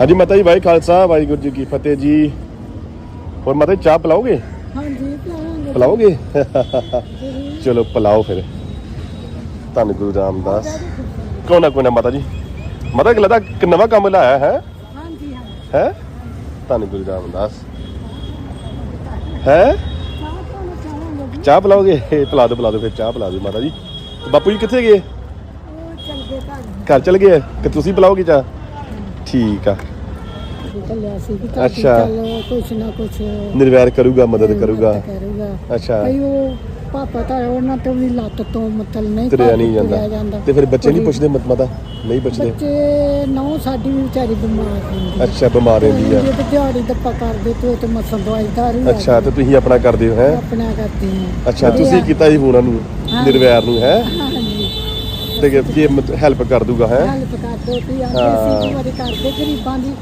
ਹਾਂਜੀ ਮਾਤਾ ਜੀ ਵਾਹਿ ਖਾਲਸਾ ਵਾਹਿਗੁਰੂ ਜੀ ਕੀ ਫਤਿਹ ਜੀ। ਹੋਰ ਮਾਤਾ ਜੀ ਚਾਹ ਪਿਲਾਓਗੇ? ਹਾਂਜੀ ਪਿਲਾਵਾਂਗੇ। ਪਿਲਾਓਗੇ? ਚਲੋ ਪਿਲਾਓ ਫਿਰ। ਧੰਨ ਗੁਰੂ ਰਾਮਦਾਸ। ਕੋਈ ਨਾ ਕੋਈ ਨਾ ਮਾਤਾ ਜੀ। ਮਾਤਾ ਕਿ ਲੱਗਦਾ ਕਿ ਨਵਾਂ ਕੰਮ ਲਾਇਆ ਹੈ? ਹਾਂਜੀ ਹਾਂ। ਹੈ? ਧੰਨ ਗੁਰੂ ਰਾਮਦਾਸ। ਹੈ? ਚਾਹ ਪਿਲਾਓਗੇ? ਪਿਲਾ ਦਿਓ ਪਿਲਾ ਦਿਓ ਫਿਰ ਚਾਹ ਪਿਲਾ ਦਿਓ ਮਾਤਾ ਜੀ। ਬਾਪੂ ਜੀ ਕਿੱਥੇ ਗਏ ਉਹ ਚੱਲ ਗਏ ਘਰ। ਘਰ ਚਲ ਗਏ? ਕਿ ਤੁਸੀਂ ਪਿਲਾਓਗੇ ਚਾਹ? ਠੀਕ ਆ। ਚੱਲਿਆ ਸੀ ਕਿ ਅੱਛਾ। ਅੱਛਾ। ਚਲੋ ਕੁਛ ਨਾ ਕੁਛ ਨਿਰਵੈਰ ਕਰੂਗਾ ਮਦਦ ਕਰੂਗਾ। ਕਰੂਗਾ। ਅੱਛਾ। ਭਈ ਉਹ ਪਾਪਾ ਤਾਂ ਉਹਨਾਂ ਤੋਂ ਵੀ ਲੱਤ ਤੋਂ ਮਤਲ ਨਹੀਂ ਤੁਰਿਆ ਨਹੀਂ ਜਾਂਦਾ। ਤੇ ਫਿਰ ਬੱਚੇ ਨਹੀਂ ਪੁੱਛਦੇ ਮਤ ਮਾਤਾ? ਨਹੀਂ ਪੁੱਛਦੇ? ਬੱਚੇ ਨੌ ਸਾਡੀ ਵੀ ਵਿਚਾਰੀ ਬਿਮਾਰ ਹੁੰਦੀ ਅੱਛਾ ਬਿਮਾਰ ਰਹਿੰਦੀ ਆ। ਜੇ ਤੇ ਦਿਹਾੜੀ ਦੱਪਾ ਕਰਦੇ ਤੇ ਤੇ ਮਸਾਂ ਦਵਾਈ ਦਾਰੂ ਲੈ ਅੱਛਾ ਤੇ ਤੁਸੀਂ ਆਪਣਾ ਕਰਦੇ ਹੋ ਹੈ? ਆਪਣਾ ਕਰਦੇ ਹਾਂ। ਅੱਛਾ ਤੁਸੀਂ ਕੀਤਾ ਸੀ ਉਹਨਾਂ ਨੂੰ। ਨਿਰਵੈਰ ਨੂੰ ਹੈ। ਤੇ ਕਿ ਜੇ ਹੈਲਪ ਕਰ ਦੂਗਾ ਹੈ? ਹੈਲਪ ਕਰਦੇ ਵੀ ਆਂਦੇ ਹਾਂ। ਸੀ ਵਾਰੀ ਕਰਦੇ ਗਰੀਬਾਂ ਦੀ।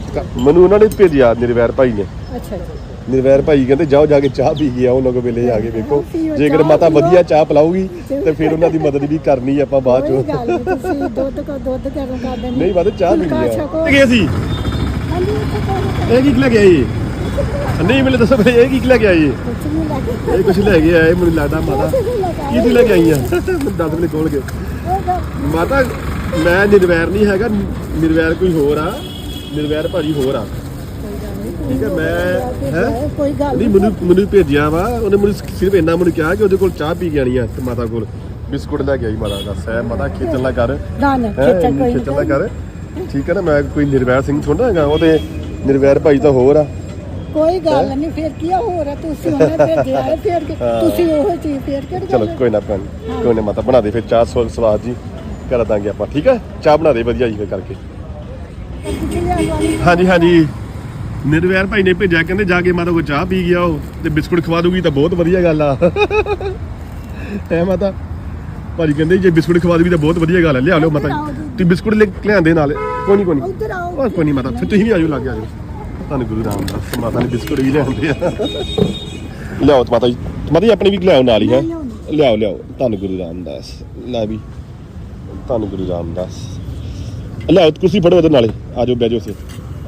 ਮੈਨੂੰ ਉਹਨਾਂ ਨੇ ਭੇਜਿਆ ਨਿਰਵੈਰ ਭਾਈ ਨੇ। ਅੱਛਾ ਜੀ। ਨਿਰਵੈਰ ਭਾਈ ਕਹਿੰਦੇ ਜਾਓ ਜਾ ਕੇ ਚਾਹ ਪੀ ਕੇ ਆਓ ਕੋਲ ਵੇਲੇ ਜਾ ਕੇ ਵੇਖੋ। ਜੇਕਰ ਮਾਤਾ। ਵਧੀਆ ਚਾਹ ਪਿਲਾਊਗੀ ਤੇ ਫਿਰ ਉਹਨਾਂ ਦੀ ਮਦਦ ਵੀ ਕਰਨੀ ਆਪਾਂ ਬਾਅਦ ਚੋਂ। ਗੱਲ ਨੀ, ਤੁਸੀਂ ਦੁੱਧ ਕੋ ਦੁੱਧ ਗਰਮ ਕਰ ਦੇਣੀ। ਨਹੀਂ ਬਾਤ ਚਾਹ ਆ। ਛਕੋ। ਗਏ ਸੀ? ਇਹ ਕੀ ਲੈ ਕੇ ਆਈ? ਨਹੀਂ ਮੈਨੂੰ ਦੱਸੋ ਫਿਰ ਇਹ ਕੀ ਲੈ ਕੇ ਆਈ? ਕੁਛ ਨਹੀਂ ਲੱਗੇ ਇਹ ਕੁਝ ਲੈ ਕੇ ਆਏ ਮੈਨੂੰ ਲੱਗਦਾ ਮਾਤਾ। ਕੀ ਲੈ ਕੇ ਆਈ। ਆ? ਦੱਸ ਮੈਨੂੰ ਖੋਲ ਕੇ। ਮਾਤਾ ਮੈਂ ਨਿਰਵੈਰ ਨਹੀਂ ਹੈਗਾ ਨਿਰਵੈਰ ਕੋਈ ਹੋਰ ਆ ਨਿਰਵੈਰ ਭਾਜੀ ਹੋਰ ਆ। ਠੀਕ ਹੈ ਮੈਂ ਹੈ? ਕੋਈ ਗੱਲ ਨਹੀਂ ਮੈਨੂੰ ਮੈਨੂੰ ਭੇਜਿਆ ਵਾ ਉਹਨੇ ਮੈਨੂੰ ਸਿਰਫ ਇੰਨਾ ਮੈਨੂੰ ਕਿਹਾ ਕਿ ਉਹਦੇ ਕੋਲ ਚਾਹ ਪੀ ਕੇ ਆਣੀ ਆ ਤੇ ਮਾਤਾ ਕੋਲ। ਬਿਸਕੁਟ ਲੈ ਕੇ ਆਈ ਮਾਤਾ ਦਾ। ਸਹਿ ਮਾਤਾ ਖੇਚਲ ਨਾ ਕਰ। ਨਾ ਨਾ ਖੇਚਲ ਕੋਈ ਖੇਚਲ ਨਾ ਕਰ। ਠੀਕ ਹੈ ਨਾ ਮੈਂ ਕੋਈ ਨਿਰਵੈਰ ਸਿੰਘ ਥੋੜਾ ਹੈਗਾ ਉਹ ਤੇ ਨਿਰਵੈਰ ਭਾਈ ਤਾਂ ਹੋਰ ਆ। ਕੋਈ ਗੱਲ ਨਹੀਂ ਫਿਰ ਕੀ ਹੋਰ ਆ, ਤੁਸੀਂ ਉਹਨੇ ਭੇਜਿਆ ਹੈ ਫਿਰ ਤੁਸੀਂ ਉਹ ਚੀਜ਼ ਫਿਰ ਕਿਹੜੀ ਚਲੋ ਕੋਈ ਨਾ ਭੈਣ ਕੋਈ ਨਾ ਮਾਤਾ ਬਣਾ ਦੇ ਫਿਰ ਚਾਹ ਸਵਾਦ ਜੀ। ਕਰ ਦਾਂਗੇ ਆਪਾਂ ਠੀਕ ਹੈ? ਚਾਹ ਬਣਾ ਦੇ ਵਧੀਆ ਜੀ ਫਿਰ ਕਰਕੇ? ਹਾਂਜੀ ਹਾਂਜੀ। ਨਿਰਵੈਰ ਭਾਈ ਨੇ ਭੇਜਿਆ ਕਹਿੰਦੇ ਜਾ ਕੇ ਮਾਤਾ ਕੋ ਚਾਹ ਪੀ ਗਿਆ ਉਹ ਤੇ ਬਿਸਕੁਟ ਖਵਾ ਦੂਗੀ ਤਾਂ ਬਹੁਤ ਵਧੀਆ ਗੱਲ ਆ। ਐ ਮਾਤਾ? ਭਾਜੀ ਕਹਿੰਦੇ ਜੇ ਬਿਸਕੁਟ ਖਵਾ ਦੂਗੀ ਤਾਂ ਬਹੁਤ ਵਧੀਆ ਗੱਲ ਆ ਲਿਆ ਲਓ ਮਾਤਾ ਜੀ। ਤੁਸੀਂ ਬਿਸਕੁਟ ਲੈ ਕੇ ਲਿਆਂਦੇ ਨਾਲ। ਕੋਈ ਨਹੀਂ ਕੋਈ ਨਹੀਂ ਉੱਧਰ ਆਓ। ਉਹ ਕੋਈ ਨਹੀਂ ਮਾਤਾ ਫਿਰ ਤੁਸੀਂ ਵੀ ਆਜੋ ਲੱਗ ਜਾਓ ਤੁਹਾਨੂੰ ਗੁਰੂ ਰਾਮਦਾਸ ਮਾਤਾ ਨੇ ਬਿਸਕੁਟ ਵੀ ਲਿਆਉਂਦੇ ਆ। ਲਿਆਓ ਤੇ ਮਾਤਾ ਜੀ। ਮਾਤਾ ਜੀ ਆਪਣੀ ਵੀ ਲਿਆਓ ਨਾਲ ਹੀ ਹੈ। ਲਿਆਓ ਲਿਆਓ। ਤੁਹਾਨੂੰ ਗੁਰੂ ਰਾਮਦਾਸ। ਲੈ ਵੀ। ਤੁਹਾਨੂੰ ਗੁਰੂ ਰਾਮਦਾਸ। ਲਿਆਓ ਤੁਸੀਂ ਫੜੋ ਉਹਦੇ ਨਾਲੇ। ਆਜੋ ਬਹਿ ਜਾਓ ਸੇ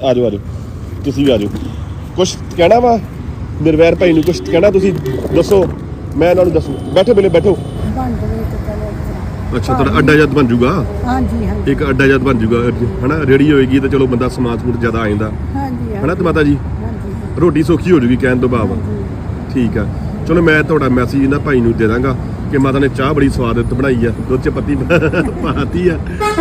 ਆਜੋ ਆਜੋ ਤੁਸੀਂ ਵੀ ਆਜੋ ਕੁਛ ਕਹਿਣਾ ਵਾ? ਨਿਰਵੈਰ ਭਾਈ ਨੂੰ ਕੁਛ ਕਹਿਣਾ ਤੁਸੀਂ? ਦੱਸੋ। ਮੈਂ ਇਹਨਾਂ ਨੂੰ ਦੱਸੂ। ਬੈਠੋ ਬੇਲੇ ਬੈਠੋ। ਬਣ ਜਵੇ ਤੇ ਚਲੋ ਇਸ ਤਰ੍ਹਾਂ। ਅੱਛਾ ਤੁਹਾਡਾ ਅੱਡਾ ਜਦ ਬਣ ਜੂਗਾ? ਹਾਂਜੀ ਹਾਂਜੀ। ਇੱਕ ਅੱਡਾ ਜਦ ਬਣ ਜੂਗਾ ਹਨਾ? ਰੇੜੀ ਹੋਏਗੀ ਤਾਂ ਚਲੋ ਬੰਦਾ ਸਮਾਨ ਸਮੂਨ ਜ਼ਿਆਦਾ ਆ ਜਾਂਦਾ। ਹਾਂਜੀ ਹਨਾ ਤੇ ਮਾਤਾ ਜੀ? ਹਾਂਜੀ। ਰੋਟੀ ਸੌਖੀ ਹੋ ਜੂਗੀ ਕਹਿਣ ਤੋਂ ਭਾਵ। ਠੀਕ ਆ। ਚਲੋ ਮੈਂ ਤੁਹਾਡਾ ਮੈਸੇਜ ਇਹਨਾਂ ਭਾਈ ਨੂੰ ਦੇ ਦਾਂਗਾ। ਕਿ ਮਾਤਾ ਨੇ ਚਾਹ ਬੜੀ ਸਵਾਦ ਬਣਾਈ ਆ ਦੁੱਧ ਚ ਪੱਤੀ ਪਾਤੀ ਆ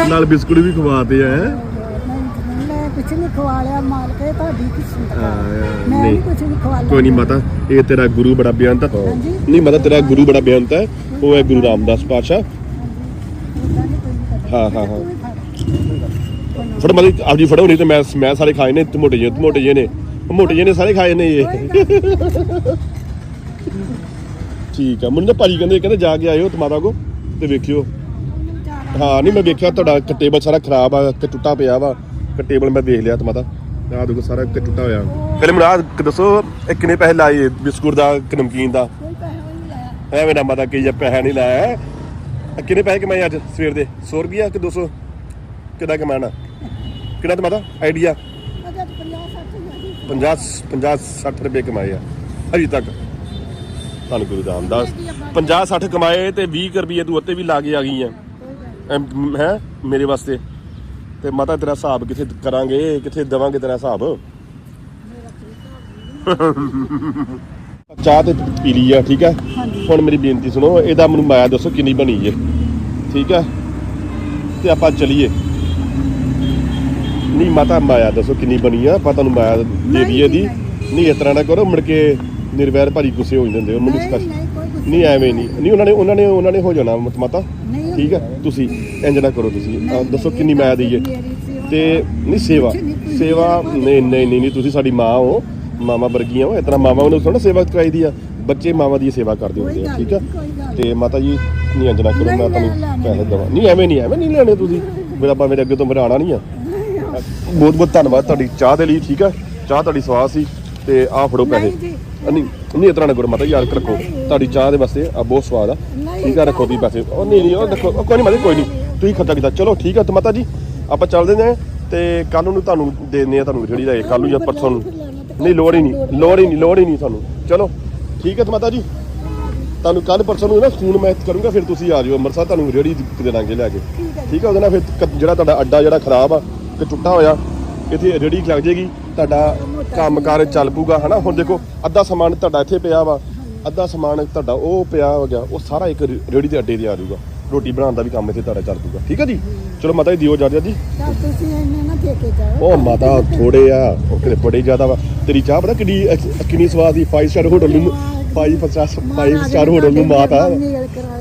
ਨਾਲ ਬਿਸਕੁਟ ਵੀ ਖਵਾਤੇ ਆ ਹੈਂ। ਨਹੀਂ ਮੈਂ ਕੁਛ ਨਹੀਂ ਖਵਾ ਲਿਆ ਮਾਲਕ ਇਹ ਤੁਹਾਡੀ ਕਿਸਮਤ ਹਾਂ, ਹੈ ਮੈਂ ਨਹੀਂ। ਨਹੀਂ ਕੁਛ ਨਹੀਂ ਖਵਾ ਲਿਆ ਕੋਈ ਨਹੀਂ ਮਾਤਾ ਇਹ ਤੇਰਾ ਗੁਰੂ ਬੜਾ ਬੇਅੰਤ ਹੈ ਹਾਂਜੀ। ਨਹੀਂ ਮਾਤਾ ਤੇਰਾ ਗੁਰੂ ਬੜਾ ਬੇਅੰਤ ਹੈ ਉਹ ਹੈ ਗੁਰੂ ਰਾਮਦਾਸ ਪਾਤਸ਼ਾਹ ਏਦਾਂ ਨੀ ਕੋਈ ਕਰਦਾ। ਹਾਂ, ਹਾਂ, ਹਾਂ। ਤੂੰ। ਫੜ ਮਾਤਾ ਆਪਦੀ ਫੜੋ ਨਹੀਂ ਤੇ ਮੈਂ ਮੈਂ ਸਾਰੇ ਖਾਏ ਨੇ ਤੇ ਮੋਟੇ ਜਿਹੇ ਤੇ ਮੋਟੇ ਜਿਹੇ ਨੇ ਉਹ ਮੋਟੇ ਜਿਹੇ ਨੇ ਸਾਰੇ ਖਾਏ ਨੇ ਇਹ। ਠੀਕ ਆ। ਮੈਨੂੰ ਤਾਂ ਭਾਜੀ ਕਹਿੰਦੇ ਕਹਿੰਦੇ ਜਾ ਕੇ ਆਇਓ ਤੇ ਮਾਤਾ ਕੋ ਤੇ ਵੇਖਿਓ। ਹਾਂ ਨਹੀਂ ਮੈਂ ਵੇਖਿਆ ਤੁਹਾਡਾ ਟੇਬਲ ਸਾਰਾ ਖਰਾਬ ਆ ਕਿ ਟੁੱਟਾ ਪਿਆ ਵਾ। ਕਿ ਟੇਬਲ ਮੈਂ ਦੇਖ ਲਿਆ ਤੇ ਮਾਤਾ ਆਹ ਦੇਖੋ ਸਾਰਾ ਕਿ ਟੁੱਟਾ ਹੋਇਆ। ਪਹਿਲੇ ਮੈਨੂੰ ਆਹ ਦੱਸੋ ਇਹ ਕਿੰਨੇ ਪੈਸੇ ਲਾਏ ਬਿਸਕੁਟ ਦਾ ਕਿ ਨਮਕੀਨ ਦਾ? ਕੋਈ ਪੈਸਾ ਵੀ ਨਹੀਂ ਲਾਇਆ। ਐਵੇਂ ਨਾ ਮਾਤਾ ਕਹੀ ਜਾ ਪੈਸਾ ਨਹੀਂ ਲਾਇਆ। ਕਿੰਨੇ ਪੈਸੇ ਕਮਾਏ ਅੱਜ ਸਵੇਰ ਦੇ? 100 ਰੁਪਿਆ ਕਿ 200 ਕਿੰਨਾ ਕਮਾਣਾ? ਕਿੰਨਾ ਤੇ ਮਾਤਾ? ਆਈਡੀਆ? ਅਜਾ 50 60 ਨਹੀਂ 50 50 60 ਰੁਪਏ ਕਮਾਏ ਆ। ਅਜੇ ਤੱਕ। ਧੰਨ ਗੁਰੂ ਰਾਮਦਾਸ 50 60 ਕਮਾਏ ਤੇ 20 ਰੁਪਏ ਤੂੰ ਉੱਤੇ ਵੀ ਲਾ ਕੇ ਆ ਗਈ ਆ ਹੈ ਮੇਰੇ ਵਾਸਤੇ। ਤੇ ਮਾਤਾ ਤੇਰਾ ਹਿਸਾਬ ਕਿੱਥੇ ਕਰਾਂਗੇ? ਕਿੱਥੇ ਦਵਾਂਗੇ ਤੇਰਾ ਹਿਸਾਬ? ਚਾਹ ਤੇ ਪੀ ਲਈ ਆ ਠੀਕ ਹੈ ਹੁਣ ਮੇਰੀ ਬੇਨਤੀ ਸੁਣੋ ਇਹਦਾ ਮੈਨੂੰ ਮਾਇਆ ਦੱਸੋ ਕਿੰਨੀ ਬਣੀ ਏ। ਠੀਕ ਹੈ ਤੇ ਆਪਾਂ ਚਲੀਏ। ਨਹੀਂ ਮਾਤਾ ਮਾਇਆ ਦੱਸੋ ਕਿੰਨੀ ਬਣੀ ਆ? ਆਪਾਂ ਤੁਹਾਨੂੰ ਮਾਇਆ ਦੇ ਦਈਏ ਦੀ ਨਹੀਂ ਇਸ ਤਰ੍ਹਾਂ ਨਾ ਕਰੋ ਮੁੜ ਕੇ ਨਿਰਵੈਰ ਭਾਰੀ ਗੁੱਸੇ ਹੋ ਜਾਂਦੇ ਹੋ ਮੈਨੂੰ ਨਹੀਂ ਸਪੈਸ਼ਲ ਨਹੀਂ ਕੋਈ ਕੁਛ ਨਹੀਂ ਐਵੇਂ ਨਹੀਂ। ਨਹੀਂ ਉਹਨਾਂ ਨੇ ਉਹਨਾਂ ਨੇ ਉਹਨਾਂ ਨੇ ਹੋ ਜਾਣਾ ਮਤ- ਮਾਤਾ। ਨਹੀਂ ਠੀਕ ਹੈ ਤੁਸੀਂ ਇੰਜ ਨਾ ਕਰੋ ਤੁਸੀਂ। ਆਹ ਦੱਸੋ ਕਿੰਨੀ ਮਾਇਆ ਦਈਏ ਤੇ ਨਹੀਂ ਸੇਵਾ। ਸੇਵਾ ਨਹੀਂ ਨਹੀਂ ਨਹੀਂ ਨਹੀਂ ਤੁਸੀਂ ਸਾਡੀ ਮਾਂ ਹੋ। ਮਾਮਾ ਵਰਗੀਆਂ ਹੋ। ਇਤਨਾ ਮਾਵਾਂ ਨੂੰ ਥੋੜਾ ਸੇਵਾ ਕਰਾਈਦੀ ਆ। ਬੱਚੇ ਮਾਵਾਂ ਦੀ ਸੇਵਾ ਕਰਦੇ ਹੁੰਦੇ ਆ ਠੀਕ ਆ? ਤੇ ਮਾਤਾ ਜੀ ਨਹੀਂ ਇੰਜ ਨਾ ਕਰੋ ਮੈਂ ਤੁਹਾਨੂੰ ਪੈਸੇ ਦੇਵਾਂ। ਨਹੀਂ ਐਵੇਂ ਨਹੀਂ ਐਵੇਂ ਨਹੀਂ ਲੈਣੇ ਤੁਸੀਂ। ਮੇਰਾ ਆਪਾਂ ਮੇਰੇ ਅੱਗੇ ਤੋਂ ਮੇਰਾ ਆਣਾ ਨਹੀਂ ਆ। ਬਹੁਤ ਬਹੁਤ ਧੰਨਵਾਦ ਤੁਹਾਡੀ ਚਾਹ ਦੇ ਲਈ ਠੀਕ ਆ? ਚਾਹ ਤੁਹਾਡੀ ਸਵਾਦ ਸੀ। ਤੇ ਆਹ ਫੜੋ ਪੈਸੇ। ਨਹੀਂ ਜੀ। ਨਹੀਂ ਨਹੀਂ ਇਤਨਾ ਨਾ ਕਰੋ ਮਾਤਾ ਯਾਦ ਰੱਖੋ ਤੁਹਾਡੀ ਚਾਹ ਦੇ ਵਾਸਤੇ ਆ ਬਹੁਤ ਸਵਾਦ ਆ। ਠੀਕ ਆ ਰੱਖੋ ਵੀ ਪੈਸੇ। ਉਹ ਨਹੀਂ ਨਹੀਂ ਉਹ ਦੇਖੋ ਕੋਈ ਨਹੀਂ ਮਾਤਾ ਜੀ, ਕੋਈ ਨਹੀਂ। ਤੁਸੀਂ ਖਰਚਾ ਕੀਤਾ। ਚਲੋ ਠੀਕ ਆ ਤੇ ਮਾਤਾ ਜੀ ਆਪਾਂ ਚੱਲਦੇ ਨੇ ਤੇ ਕੱਲ ਨੂੰ ਤੁਹਾਨੂੰ ਦੇ ਦਿੰਦੇ ਆ ਤੁਹਾਨੂੰ ਰੇੜੀ ਲੈ ਕੇ ਕੱਲ ਨੂੰ ਜਾਂ ਪਰਸੋਂ ਨੂੰ। ਨਹੀਂ ਲੋੜ ਹੀ ਨਹੀਂ ਲੋੜ ਹੀ ਨਹੀਂ ਲੋੜ ਹੀ ਨਹੀਂ ਤੁਹਾਨੂੰ ਚਲੋ ਠੀਕ ਹੈ ਤੇ ਮਾਤਾ ਜੀ। ਤੁਹਾਨੂੰ ਕੱਲ ਪਰਸੋਂ ਨੂੰ ਨਾ ਫੋਨ ਮੈਂ ਕਰੂੰਗਾ ਫਿਰ ਤੁਸੀਂ ਆ ਜਿਓ। ਅੰਮ੍ਰਿਤਸਰ ਤੁਹਾਨੂੰ ਰੇੜੀ ਦੇ ਲਾਂਗੇ ਲੈ ਕੇ। ਠੀਕ ਹੈ ਉਹਦੇ ਨਾਲ ਫਿਰ ਕ- ਜਿਹੜਾ ਤੁਹਾਡਾ ਅੱਡਾ ਜਿਹੜਾ ਖਰਾਬ ਆ ਤੇ ਟੁੱਟਾ ਹੋਇਆ ਇੱਥੇ ਰੇੜੀ ਲੱਗ ਜੇਗੀ। ਤੁਹਾਡਾ ਕੰਮਕਾਰ ਚੱਲ ਪੂਗਾ ਹਨਾ? ਹੁਣ ਦੇਖੋ ਅੱਧਾ ਸਮਾਨ ਤੁਹਾਡਾ ਇੱਥੇ ਪਿਆ ਵਾ ਅੱਧਾ ਸਮਾਨ ਤੁਹਾਡਾ ਉਹ ਪਿਆ ਹੋ ਗਿਆ ਉਹ ਸਾਰਾ ਇੱਕ ਰੇੜੀ ਦੇ ਅੱਡੇ ਤੇ ਆ ਜਾਊਗਾ। ਰੋਟੀ ਬਣਾਉਣ ਦਾ ਵੀ ਕੰਮ ਇੱਥੇ ਤੁਹਾਡਾ ਚੱਲ ਪੂਗਾ ਠੀਕ ਹੈ ਜੀ? ਚਲੋ ਮਾਤਾ ਜੀ ਦਿਓ ਜਾ ਜੀ। ਤਾਂ ਤੁਸੀਂ ਇੰਨੇ ਨਾ ਦੇ ਕੇ ਜਾਓ ਉਹ ਮਾਤਾ ਥੋੜੇ ਆ ਉਹ ਕਿਤੇ ਬੜੇ ਜ਼ਿਆਦਾ ਵਾ। ਤੇਰੀ ਚਾਹ ਪਤਾ ਕਿੰਨੀ ਕਿੰਨੀ ਸਵਾਦ ਦੀ 5 ਸਟਾਰ ਹੋਟਲ ਨੂੰ 5 50 5 ਸਟਾਰ ਹੋਟਲ ਨੂੰ ਮਾਤਾ।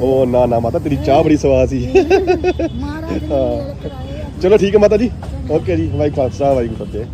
ਉਹ ਨਾ ਨਾ ਮਾਤਾ ਤੇਰੀ ਚਾਹ ਬੜੀ ਸਵਾਦ ਸੀ। ਚਲੋ ਠੀਕ ਹੈ ਮਾਤਾ ਜੀ। ਓਕੇ ਜੀ ਵਾਹਿਗੁਰੂ ਖਾਲਸਾ ਵਾਹਿਗੁਰੂ ਫਤਿਹ।